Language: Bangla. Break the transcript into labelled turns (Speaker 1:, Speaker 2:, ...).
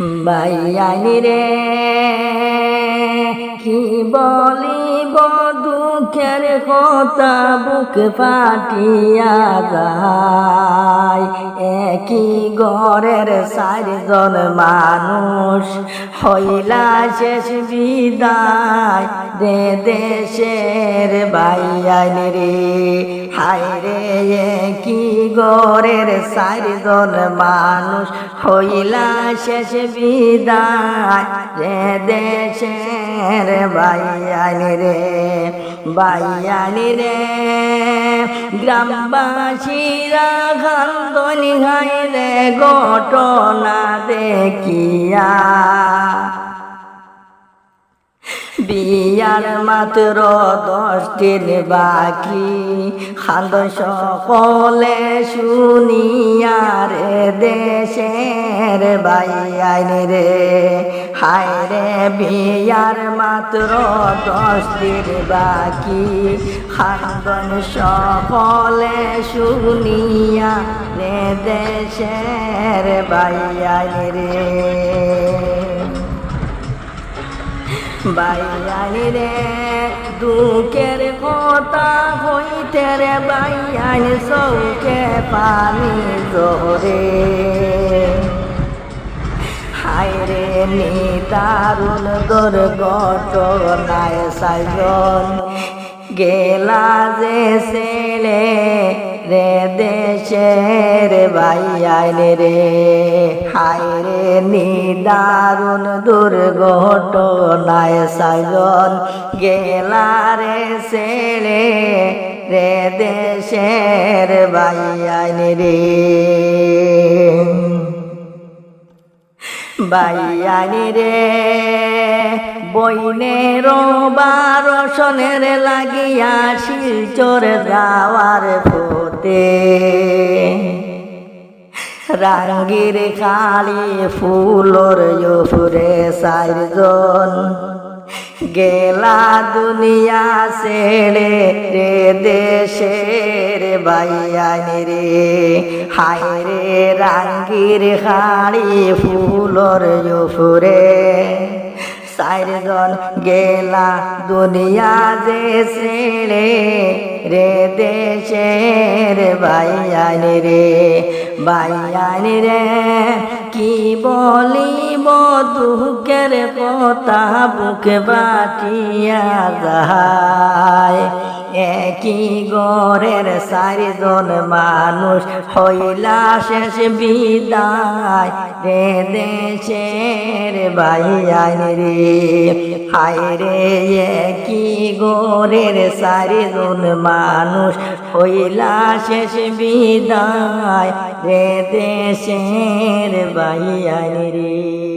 Speaker 1: বাইয়ানি রে কি বলিব দুঃখের কথা বুক ফাটিয়া যায়। একই ঘরের চারজন মানুষ হইলা শেষ বিদায় দে দেশের বাইয়ানি রে হায় রে কি গরের চারজন মানুষ হইলা শেষ বিদায় রে দেশের বাইয়ানি রে বাইয়ানি রে। গ্রামবাসীরা খান্দনি হাই রে, ঘটনা দেখিয়া বিয়ার মাত্র দশ দিন বাকি। খান্দ সকলে শুনিয়া রে দেশের বাইয়াইন রে। হায় রে বিয়ার মাত্র দশ দিন বাকি। খান্দন সকলে শুনিয়া রে দেশের বাইয়াইন রে। বাইয়ানি রে দুঃখের কথা হইতে রে বাইয়ানি চৌকে পানি জোরে। হায় রে নিদারুণ দুর্ঘটনায় সাইজন গেলা যে ছেলে রে দেশের বাইয়াইন রে। হায় রে নিদারুণ দুর্ঘটনায় সাইজন গেলা রে ছেলে রে দেশের বাইয়াইন রে বাইয়ানি রে বইনের বারসনের লাগিয়া শিলচর যাওয়ার ফতে রাঙ্গির খালি ফুলর ফুরে সাইজন গেলা দুনিয়া ছেড়ে রে দেশের বাইয়ানি রে হায় রে রাঙ্গির হাড়ি ফুলর ফুরে চারজন গেলা দুনিয়া যে ছেড়ে রে দেশের বাইয়ানি রে বাইয়ানি রে। কি বলিব দুঃখের কথা, বুকে বাটিয়া যায়। একই গরের চারিজন মানুষ হইলা শেষ বিদায় রে দেশের বাইয়ান রে হায় রে একই গরের চারিজন মানুষ হইলা শেষ বিদায় রে দেশের বাইয়ান রে